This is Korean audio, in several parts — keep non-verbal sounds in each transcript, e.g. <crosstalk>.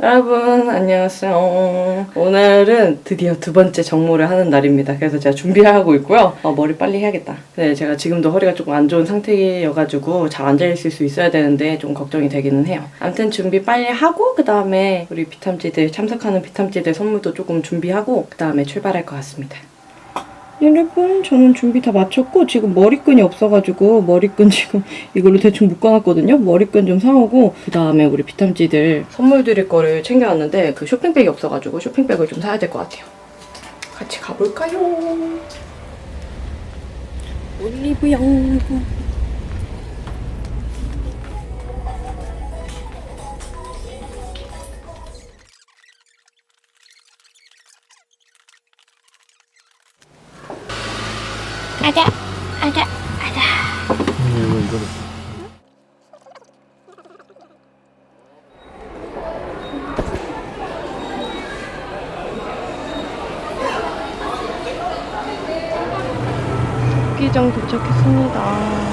여러분 안녕하세요. 오늘은 드디어 두 번째 정모를 하는 날입니다. 그래서 제가 준비하고 있고요. 어, 머리 빨리 해야겠다. 네, 제가 지금도 허리가 조금 안 좋은 상태여가지고 잘 앉아 있을 수 있어야 되는데 좀 걱정이 되기는 해요. 아무튼 준비 빨리 하고 그 다음에 우리 비탐지들 참석하는 비탐지들 선물도 조금 준비하고 그 다음에 출발할 것 같습니다. 여러분 저는 준비 다 마쳤고 지금 머리끈이 없어가지고 머리끈 지금 <laughs> 이걸로 대충 묶어놨거든요. 머리끈 좀 사오고 그 다음에 우리 비탐지들 선물 드릴 거를 챙겨왔는데 그 쇼핑백이 없어가지고 쇼핑백을 좀 사야 될 것 같아요. 같이 가볼까요? 올리브영 아자, 아자, 아자. 기장 도착했습니다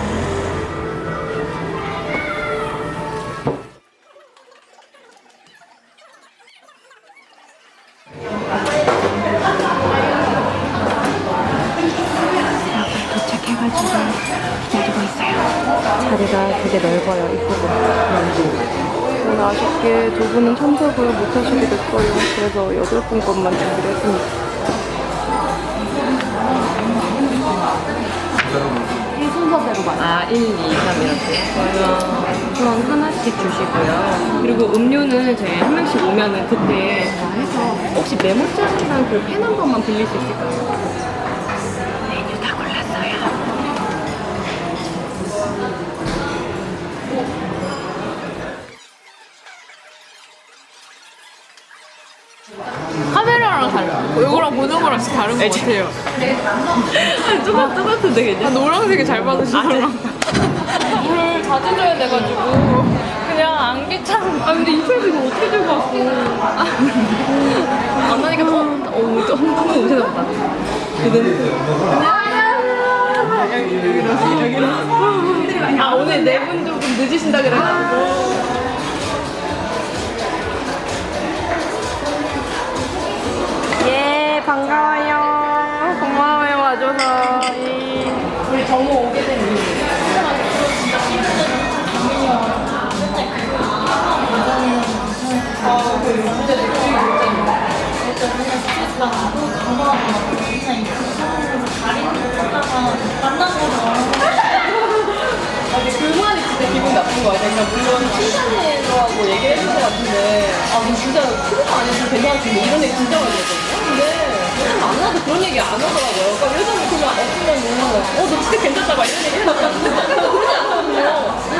오늘 아쉽게 두 분은 참석을 못 하시게 됐어요 그래서 여덟 분 것만 준비를 했습니다 이 순서대로 맞아. 아, 1, 2, 3 이렇게. 그러면 우선 하나씩 주시고요. 그리고 음료는 저희 한 명씩 오면은 그때 다 해서 혹시 메모장이랑 그 펜 한 번만 빌릴 수 있을까요? 이거랑 보는 거랑 진짜 다른 것 같아요. 똑같, 똑같은데, 그냥? 노란색이 잘 받으시더라고요. 물을 자주 줘야 돼가지고 그냥 안 귀찮아. 아, 근데 인터넷 이거 어떻게 들고 왔어? 안 하니까 더, 어, 저 한번 오세요, 보다. 아, 오늘 네 분 조금 늦으신다 그래가지고. 아니 그만이 진짜 기분 나쁜 거 아니야? 그러니까 물론 칭찬해라고 얘기를 해준 것 같은데 아, 뭐 진짜 그런 거 아니었으면 괜찮았는데 이런 얘기 진짜 많이 했거든요? 근데 그냥 만나도 그런 얘기 안 하더라고요. 그러니까 예전에 그냥 없으면은 어, 너 진짜 괜찮다 막 이런 얘기 했는데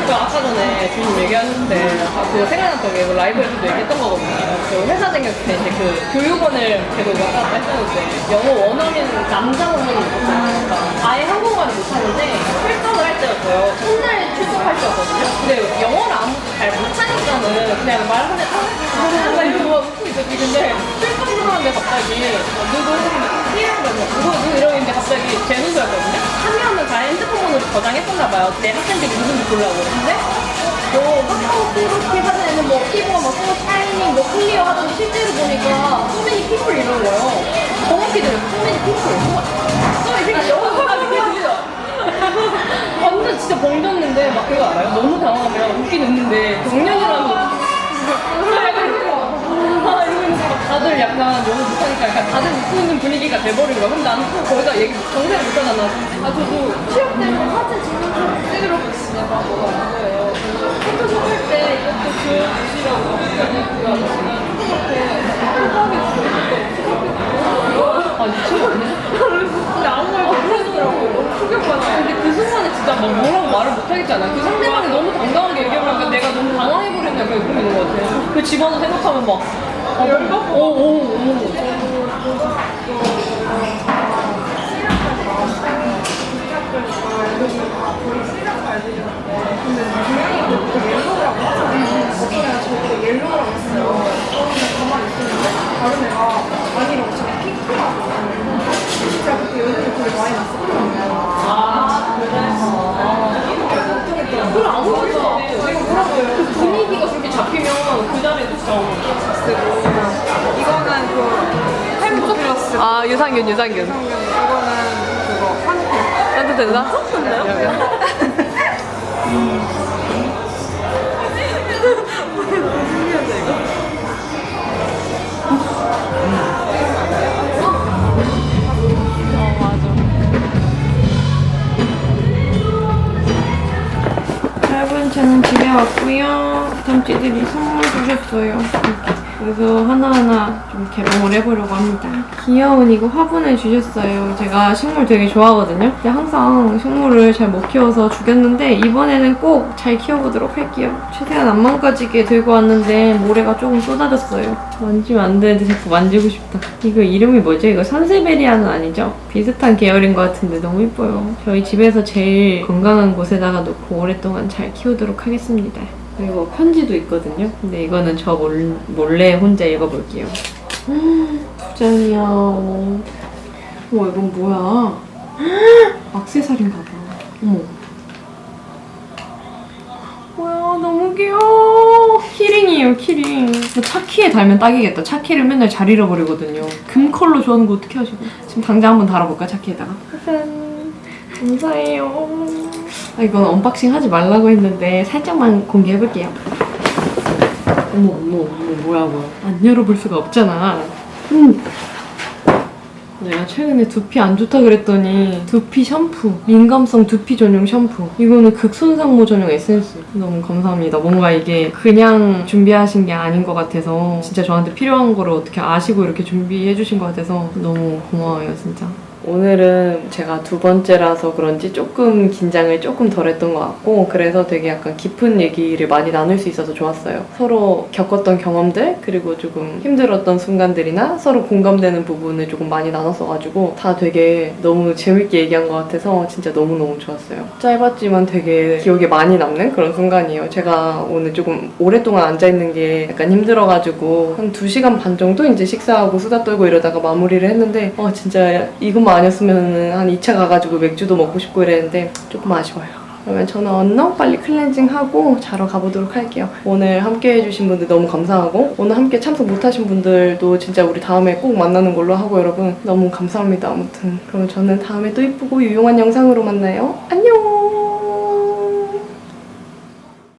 그 아까 전에 주인 얘기하는데 아, 그거 생각났던 게 이거 라이브에서도 얘기했던 거거든요. 그 회사 다녔을 때 이제 그 교육원을 계속 왔다 갔다 했었는데 영어 원어민 남자 원어민이 있었어요. 아예 한국말을 못하는데 출석을 할 때였어요. 첫날 출석할 때였거든요. 근데 영어를 아무도 잘 못하니까는 그냥 말하는 아, 막 이러고 막 웃고 있었지. 근데 출석을 하는데 갑자기 어, 누구 이러면서 누구 누구 이러는데 갑자기 제 순서 저장했었나 봐요. 내 학생들이 누군지 보려고. 근데 뭐 카카오톡 이렇게 하는 애는 뭐 키보드 뭐 소, 샤이닝 뭐 클리어 하더니 실제로 보니까 소매니 피플 이런 거예요. 정확히 들어요. 소매니 피플. 소매니 영어 못하는 게 들려. 완전 진짜 벙졌는데 막 그거 알아요? 너무 당황하면 웃긴 웃는데 정년 약간 영어 못하니까 약간 다들 웃고 있는 분위기가 돼버린 거야. 그럼 나는 또 거기다 얘기 정색을 못하잖아. 아 저도 취업 때문에 사진 찍는 찍으러 막 뭐가 안 거예요. 포토 찍을 때 이것도 주시라고 그 아저씨가 아 미쳤네. 근데 아무 말 못하더라고. 충격받아. 근데 그 순간에 진짜 막 뭐라고 말을 못하겠잖아. 그 상대방이 너무 당당하게 얘기하면 내가 너무 당황해버렸나 그게 보이는 것 같아. 그 집안을 생각하면 막. 오, 오, 오. 아 유산균 유산균. 이거는 그거 되나? 어 맞아. 여러분 저는 집에 왔고요. 담찌들이 선물 주셨어요. 그래서 하나하나 좀 개봉을 해보려고 합니다. 귀여운 이거 화분을 주셨어요. 제가 식물 되게 좋아하거든요. 근데 항상 식물을 잘 못 키워서 죽였는데 이번에는 꼭 잘 키워보도록 할게요. 최대한 안 망가지게 들고 왔는데 모래가 조금 쏟아졌어요. 만지면 안 되는데 자꾸 만지고 싶다. 이거 이름이 뭐죠? 이거 산세베리아는 아니죠? 비슷한 계열인 것 같은데 너무 예뻐요. 저희 집에서 제일 건강한 곳에다가 놓고 오랫동안 잘 키우도록 하겠습니다. 그리고 편지도 있거든요. 근데 이거는 저 몰, 몰래 혼자 읽어볼게요. 음, 두 장이야. 우와, 이건 뭐야? <gasps> 악세사리인가 봐. 어머. 뭐야, 너무 귀여워. 키링이에요, 키링. 차키에 달면 딱이겠다. 차키를 맨날 잘 잃어버리거든요. 금 컬러 좋아하는 거 어떻게 하시고. 지금 당장 한번 달아볼까, 차키에다가? 짜잔. 감사해요. 아, 이건 언박싱 하지 말라고 했는데 살짝만 공개해볼게요. 어머, 어머, 어머, 뭐야, 뭐야. 안 열어볼 수가 없잖아. 음. 내가 최근에 두피 안 좋다 그랬더니 두피 샴푸, 민감성 두피 전용 샴푸. 이거는 극손상모 전용 에센스. 너무 감사합니다. 뭔가 이게 그냥 준비하신 게 아닌 것 같아서 진짜 저한테 필요한 거를 어떻게 아시고 이렇게 준비해 주신 것 같아서 너무 고마워요, 진짜. 오늘은 제가 두 번째라서 그런지 조금 긴장을 조금 덜 했던 것 같고 그래서 되게 약간 깊은 얘기를 많이 나눌 수 있어서 좋았어요. 서로 겪었던 경험들 그리고 조금 힘들었던 순간들이나 서로 공감되는 부분을 조금 많이 나눴어가지고 다 되게 너무 재밌게 얘기한 것 같아서 진짜 너무너무 좋았어요. 짧았지만 되게 기억에 많이 남는 그런 순간이에요. 제가 오늘 조금 오랫동안 앉아있는 게 약간 힘들어가지고 한 2시간 반 정도 이제 식사하고 수다 떨고 이러다가 마무리를 했는데 어 진짜 이것만 아니었으면 한 2차 가가지고 맥주도 먹고 싶고 이랬는데 조금 아쉬워요. 그러면 저는 언너 빨리 클렌징 하고 자러 가보도록 할게요. 오늘 함께 해주신 분들 너무 감사하고 오늘 함께 참석 못하신 분들도 진짜 우리 다음에 꼭 만나는 걸로 하고 여러분 너무 감사합니다. 아무튼 그러면 저는 다음에 또 이쁘고 유용한 영상으로 만나요. 안녕!